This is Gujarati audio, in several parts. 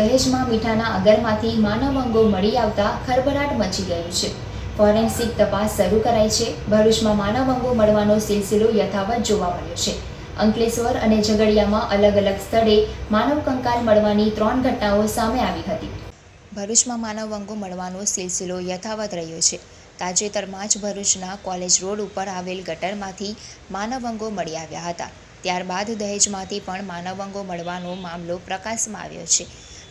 દહેજમાં મીઠાના અગરમાંથી માનવ અંગો મળી આવતા ખળભળાટ મચી ગયું છે. ફોરેન્સિક તપાસ શરૂ કરાઈ છે. ભરૂચમાં માનવ અંગો મળવાનો સિલસિલો યથાવત જોવા મળ્યો છે. અંકલેશ્વર અને ઝઘડિયામાં અલગ અલગ સ્થળે માનવ કંકાલ મળવાની ત્રણ ઘટનાઓ સામે આવી હતી. ભરૂચમાં માનવ અંગો મળવાનો સિલસિલો યથાવત રહ્યો છે. તાજેતરમાં જ ભરૂચના કોલેજ રોડ ઉપર આવેલ ગટરમાંથી માનવ અંગો મળી આવ્યા હતા. ત્યારબાદ દહેજમાંથી પણ માનવ અંગો મળવાનો મામલો પ્રકાશમાં આવ્યો છે.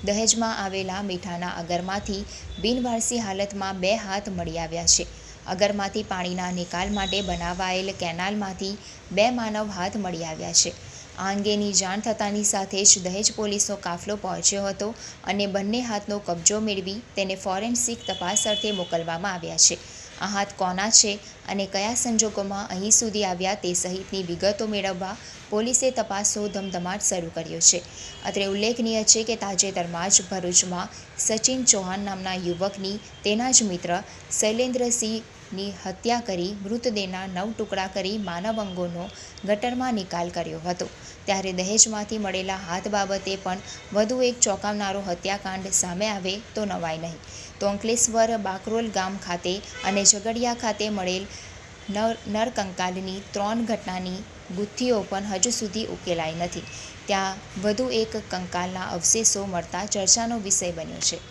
દહેજમાં આવેલા મીઠાના અગરમાંથી બિનવારસી હાલતમાં બે હાથ મળી આવ્યા છે. અગરમાંથી પાણીના નિકાલ માટે બનાવાયેલ કેનાલમાંથી બે માનવ હાથ મળી આવ્યા છે. આ અંગેની જાણ થતાની સાથે જ દહેજ પોલીસનો કાફલો પહોંચ્યો હતો અને બંને હાથનો કબજો મેળવી તેને ફોરેન્સિક તપાસ અર્થે મોકલવામાં આવ્યા છે. આ હાથ કોના છે અને કયા સંજોગોમાં અહીં સુધી આવ્યા તે સહિતની વિગતો મેળવવા પોલીસે તપાસો ધમધમાટ શરૂ કર્યો છે. અત્રે ઉલ્લેખનીય છે કે તાજેતરમાં જ ભરૂચમાં સચિન ચૌહાણ નામના યુવકની, તેના જ મિત્ર શૈલેન્દ્રસિંહની હત્યા કરી મૃતદેહના નવ ટુકડા કરી માનવ અંગોનો ગટરમાં નિકાલ કર્યો હતો. ત્યારે દહેજમાંથી મળેલા હાથ બાબતે પણ વધુ એક ચોંકાવનારો હત્યાકાંડ સામે આવે તો નવાય નહીં. તો અંકલેશ્વર, બાકરોલ ગામ ખાતે અને ઝઘડિયા ખાતે મળેલ નર, નરકંકાલની ત્રણ ઘટનાની ગુથ્થીઓ પણ હજુ સુધી ઉકેલાઈ નથી. ત્યાં વધુ એક કંકાલના અવશેષો મળતા ચર્ચાનો વિષય બન્યો છે.